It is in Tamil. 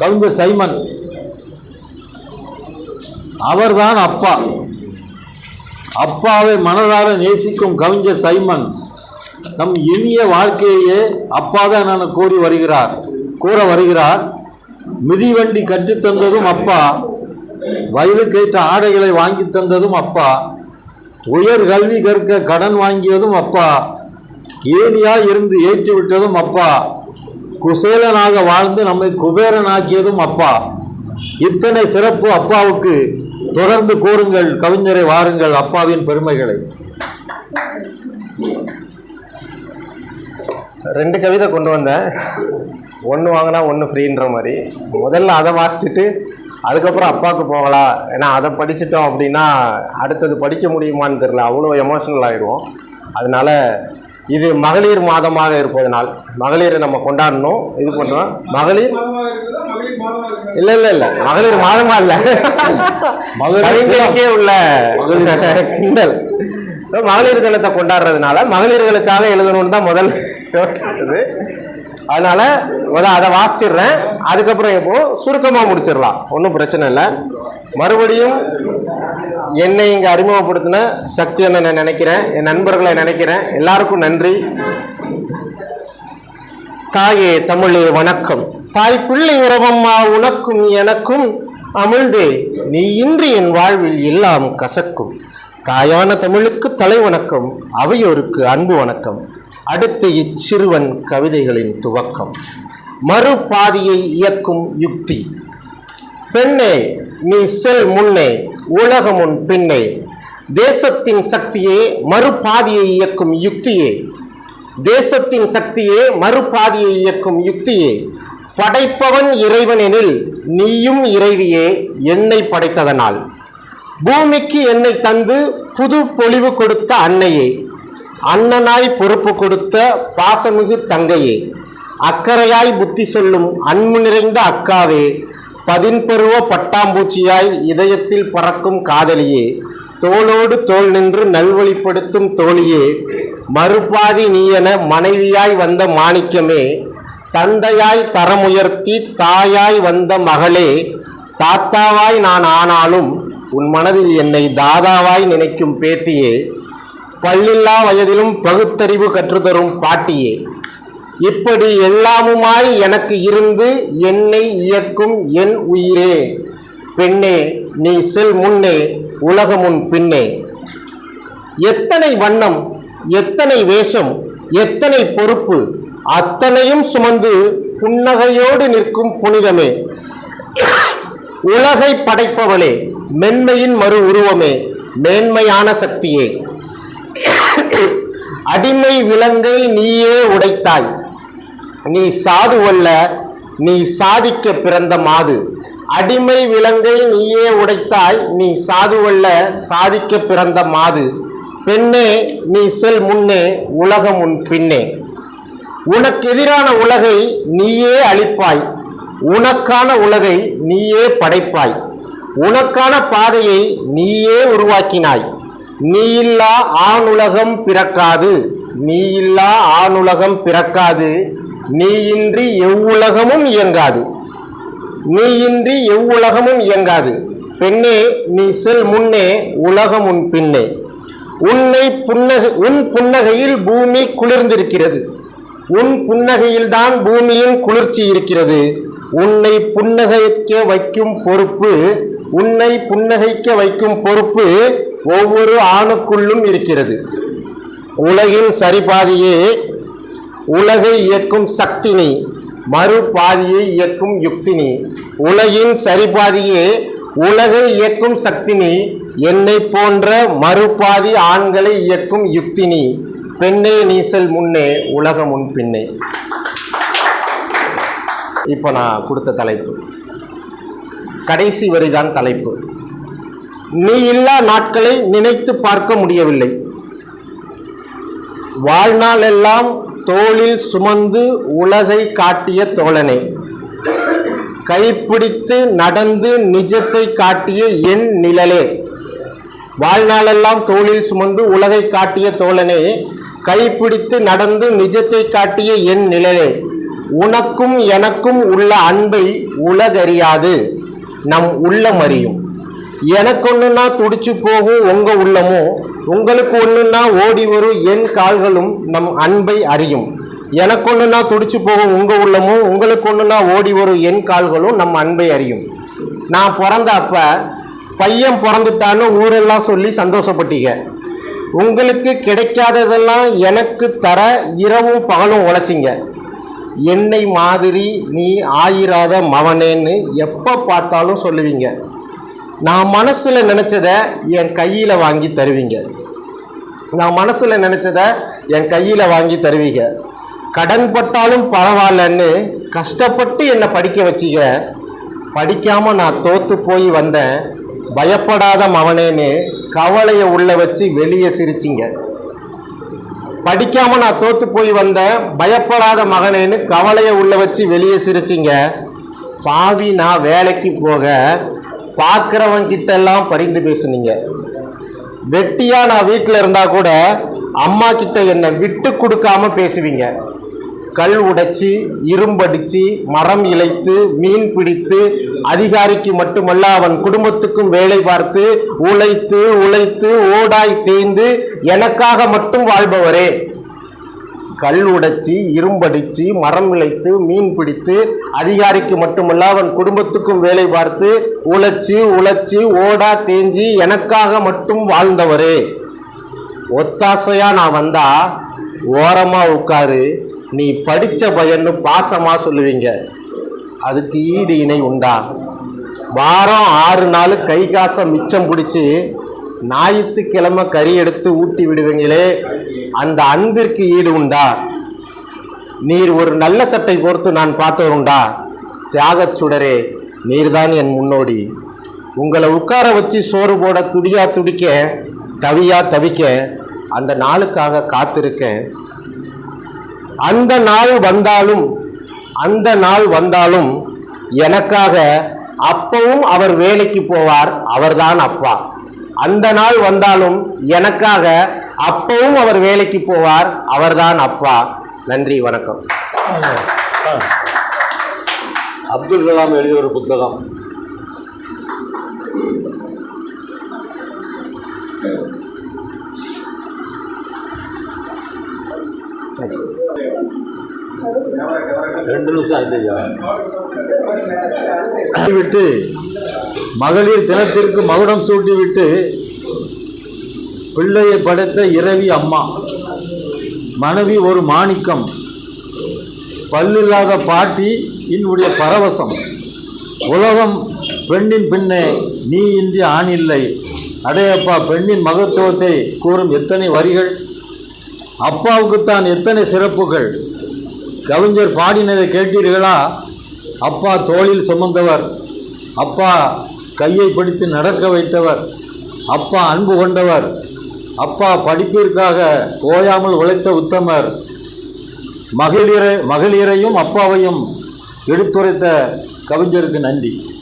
கவிஞர் சைமன். அவர்தான் அப்பா. அப்பாவை மனதார நேசிக்கும் கவிஞர் சைமன் நம் இனிய வாழ்க்கையே அப்பா தான் கூறி வருகிறார் கூற வருகிறார். மிதிவண்டி கற்றுத்தந்ததும் அப்பா வயதுக்கேற்ற ஆடைகளை வாங்கி தந்ததும் அப்பா உயர் கல்வி கற்க கடன் வாங்கியதும் அப்பா ஏனியா இருந்து ஏற்றி விட்டதும் அப்பா. குசேலனாக வாழ்ந்து நம்மை குபேரனாக்கியதும் அப்பா. இத்தனை சிறப்பு அப்பாவுக்கு தொடர்ந்து கூறுங்கள் கவிஞரை வாருங்கள் அப்பாவின் பெருமைகளை. ரெண்டு கவிதை கொண்டு வந்தேன். ஒன்று வாங்கினா ஒன்று ஃப்ரீன்ற மாதிரி. முதல்ல அதை வாசிச்சுட்டு அதுக்கப்புறம் அப்பாவுக்கு போகலாம் ஏன்னா அதை படிச்சிட்டோம் அப்படின்னா அடுத்தது படிக்க முடியுமான்னு தெரில அவ்வளோ எமோஷனல் ஆகிடுவோம் அதனால இது மகளிர் மாதமாக இருப்பதனால் மகளிரை நம்ம கொண்டாடணும். இது பண்ணுறோம். மகளிர்? இல்லை இல்லை இல்லை. மகளிர் மாதமா இல்லை. மகளிர் கவிஞருக்கே உள்ள கிண்டல். ஸோ மகளிர் தினத்தை கொண்டாடுறதுனால மகளிர்களுக்காக எழுதணும்னு தான் முதல் அதனால முதல் அதை வாசிச்சிடுறேன். அதுக்கப்புறம் இப்போ சுருக்கமாக முடிச்சிடலாம். ஒன்றும் பிரச்சனை இல்லை. மறுபடியும் என்னை இங்கே அறிமுகப்படுத்தின சக்தி அண்ணனை நினைக்கிறேன். என் நண்பர்களை நினைக்கிறேன். எல்லாருக்கும் நன்றி. தாயே தமிழே வணக்கம். தாய் பிள்ளை உறவம்மா உனக்கும் எனக்கும் அமிழ்தே நீ இன்றி என் வாழ்வில் எல்லாம் கசக்கும். தாயான தமிழுக்கு தலை வணக்கம் அவையோருக்கு அன்பு வணக்கம். அடுத்து இச்சிறுவன் கவிதைகளின் துவக்கம். மறுபாதியை இயக்கும் யுக்தி. பெண்ணே நீ செல் முன்னே. உலகம் உன் பின்னே. தேசத்தின் சக்தியே மறுபாதியை இயக்கும் யுக்தியே. தேசத்தின் சக்தியே மறுபாதியை இயக்கும் யுக்தியே. படைப்பவன் இறைவனெனில் நீயும் இறைவியே என்னை படைத்ததனால். பூமிக்கு என்னை தந்து புது பொலிவு கொடுத்த அன்னையே. அண்ணனாய் பொறுப்பு கொடுத்த பாசமிகு தங்கையே. அக்கறையாய் புத்தி சொல்லும் அன்பு நிறைந்த அக்காவே. பதின்பருவ பட்டாம்பூச்சியாய் இதயத்தில் பறக்கும் காதலியே தோளோடு தோள் நின்று நல்வழிப்படுத்தும் தோழியே மறுபாதி நீயென மனைவியாய் வந்த மாணிக்கமே தந்தையாய் தரமுயர்த்தி தாயாய் வந்த மகளே தாத்தாவாய் நான் ஆனாலும் உன் மனதில் என்னை தாதாவாய் நினைக்கும் பேத்தியே பல்லில்லா வயதிலும் பகுத்தறிவு கற்றுத்தரும் பாட்டியே இப்படி எல்லாமுமாய் எனக்கு இருந்து என்னை இயக்கும் என் உயிரே. பெண்ணே நீ செல் முன்னே உலகமுன் பின்னே. எத்தனை வண்ணம் எத்தனை வேஷம் எத்தனை பொறுப்பு அத்தனையும் சுமந்து புன்னகையோடு நிற்கும் புனிதமே. உலகை படைப்பவளே மென்மையின் மறு உருவமே மேன்மையான சக்தியே. அடிமை விலங்கை நீயே உடைத்தாய். நீ சாதுவல்ல நீ சாதிக்க பிறந்த மாது. அடிமை விலங்கை நீயே உடைத்தாய் நீ சாதுவல்ல சாதிக்க பிறந்த மாது. பெண்ணே நீ செல் முன்னே உலகம் உன் பின்னே. உனக்கு எதிரான உலகை நீயே அழிப்பாய் உனக்கான உலகை நீயே படைப்பாய். உனக்கான பாதையை நீயே உருவாக்கினாய். நீ இல்லா ஆணுலகம் பிறக்காது நீ இல்லா ஆணுலகம் பிறக்காது நீ இன்றி எவ்வுலகமும் இயங்காது. நீ இன்றி எவ்வுலகமும் இயங்காது. பெண்ணே நீ செல் முன்னே உலகம் உன் பின்னே. உன்னை புன்னகை உன் புன்னகையில் பூமி குளிர்ந்திருக்கிறது. உன் புன்னகையில்தான் பூமியின் குளிர்ச்சி இருக்கிறது. உன்னை புன்னகைக்க வைக்கும் பொறுப்பு உன்னை புன்னகைக்க வைக்கும் பொறுப்பு ஒவ்வொரு ஆணுக்குள்ளும் இருக்கிறது. உலகின் சரிபாதியே உலகை இயக்கும் சக்தினி மறுபாதியை இயக்கும் யுக்தினி. உலகின் சரிபாதியே உலகை இயக்கும் சக்தினி என்னை போன்ற மறுபாதி ஆண்களை இயக்கும் யுக்தினி. பெண்ணே நீசல் முன்னே உலகம் முன் பின்னே. இப்போ நான் கொடுத்த தலைப்பு. கடைசி வரிதான் தலைப்பு. நீ இல்லா நாட்களை நினைத்து பார்க்க முடியவில்லை. வாழ்நாளெல்லாம் தோளில் சுமந்து உலகை காட்டிய தோழனே. கைப்பிடித்து நடந்து நிஜத்தை காட்டிய என் நிழலே. வாழ்நாளெல்லாம் தோளில் சுமந்து உலகை காட்டிய தோழனே கைப்பிடித்து நடந்து நிஜத்தை காட்டிய என் நிழலே. உனக்கும் எனக்கும் உள்ள அன்பை உலகறியாது நம் உள்ளம் அறியும். எனக்கு துடிச்சு போகும் உங்கள் உள்ளமும் உங்களுக்கு ஒன்றுன்னா ஓடி வரும் என் கால்களும் நம் அன்பை அறியும். எனக்கு ஒன்றுனா துடிச்சு போகும் உங்கள் உள்ளமும் உங்களுக்கு ஒன்றுனா ஓடி வரும் என் கால்களும் நம் அன்பை அறியும். நான் பிறந்த அப்போ பையன் பிறந்துட்டான்னு ஊரெல்லாம் சொல்லி சந்தோஷப்பட்டீங்க. உங்களுக்கு கிடைக்காததெல்லாம் எனக்கு தர இரவும் பகலும் உழைச்சிங்க. என்னை மாதிரி நீ ஆயிராத மவனேன்னு எப்போ பார்த்தாலும் சொல்லுவீங்க. நான் மனசில் நினச்சத என் கையில் வாங்கி தருவீங்க. நான் மனசில் நினச்சத என் கையில் வாங்கி தருவீங்க. கடன் பட்டாலும் பரவாயில்லன்னு கஷ்டப்பட்டு என்னை படிக்க வச்சீங்க. படிக்காமல் நான் தோற்று போய் வந்தேன். பயப்படாத மவனேன்னு கவலையை உள்ள வச்சு வெளியே சிரிச்சிங்க. படிக்காமல் நான் தோற்று போய் வந்தேன். பயப்படாத மகனேன்னு கவலையை உள்ள வச்சு வெளியே சிரிச்சிங்க. பாவி நான் வேலைக்கு போக பார்க்குறவன் கிட்ட எல்லாம் பரிந்து பேசுனீங்க. வெட்டியா நான் வீட்டில் இருந்தா கூட அம்மா கிட்ட என்னை விட்டு கொடுக்காம பேசுவீங்க. கல் உடைச்சி இரும்படிச்சு மரம் இழைத்து மீன் பிடித்து அதிகாரிக்கு மட்டுமல்ல அவன் குடும்பத்துக்கும் வேலை பார்த்து உழைத்து உழைத்து ஓடாய் தேய்ந்து எனக்காக மட்டும் வாழ்பவரே. கல் உடைச்சி இரும்படிச்சு மரம் இழைத்து மீன் பிடித்து அதிகாரிக்கு மட்டுமல்ல அவன் குடும்பத்துக்கும் வேலை பார்த்து உழைச்சி உழைச்சி ஓடா தேஞ்சி எனக்காக மட்டும் வாழ்ந்தவரே. ஒத்தாசையா நான் வந்தா ஓரமா உட்காரு நீ படித்த பயன்னு பாசமா சொல்லுவீங்க. அதுக்கு ஈடு இணை உண்டா? வாரம் ஆறு நாள் கை காசை மிச்சம் பிடிச்சி ஞாயிற்றுக்கிழமை கறி எடுத்து ஊட்டி விடுவீங்களே. அந்த அன்பிற்கு ஈடு உண்டா? நீர் ஒரு நல்ல சட்டை பொறுத்து நான் பார்த்தவருண்டா தியாகச் சுடரே நீர்தான் என் முன்னோடி. உங்களை உட்கார வச்சு சோறு போட துடியா துடிக்க தவியா தவிக்க அந்த நாளுக்காக காத்திருக்கேன். அந்த நாள் வந்தாலும் அந்த நாள் வந்தாலும் எனக்காக அப்பவும் அவர் வேலைக்கு போவார் அவர்தான் அப்பா. அந்த நாள் வந்தாலும் எனக்காக அப்பவும் அவர் வேலைக்கு போவார். அவர்தான் அப்பா. நன்றி வணக்கம். அப்துல் கலாம் எழுதிய ஒரு புத்தகம். ரெண்டு நிமிஷம் ஆயிடுச்சு விட்டு மகளிர் தினத்திற்கு மகுடம் சூட்டிவிட்டு பிள்ளையை படைத்த இரவி அம்மா. மனைவி ஒரு மாணிக்கம். பல்லில்லாத பாட்டி என்னுடைய பரவசம். உலகம் பெண்ணின் பின்னே நீ இன்றி ஆண் இல்லை. அடையப்பா பெண்ணின் மகத்துவத்தை கூறும் எத்தனை வரிகள்? அப்பாவுக்குத்தான் எத்தனை சிறப்புகள்? கவிஞர் பாடினதை கேட்டீர்களா? அப்பா தோளில் சுமந்தவர். அப்பா கையை பிடித்து நடக்க வைத்தவர். அப்பா அன்பு கொண்டவர். அப்பா படிப்பிற்காக ஓயாமல் உழைத்த உத்தமர். மகளிரை மகளிரையும் அப்பாவையும் எடுத்துரைத்த கவிஞருக்கு நன்றி.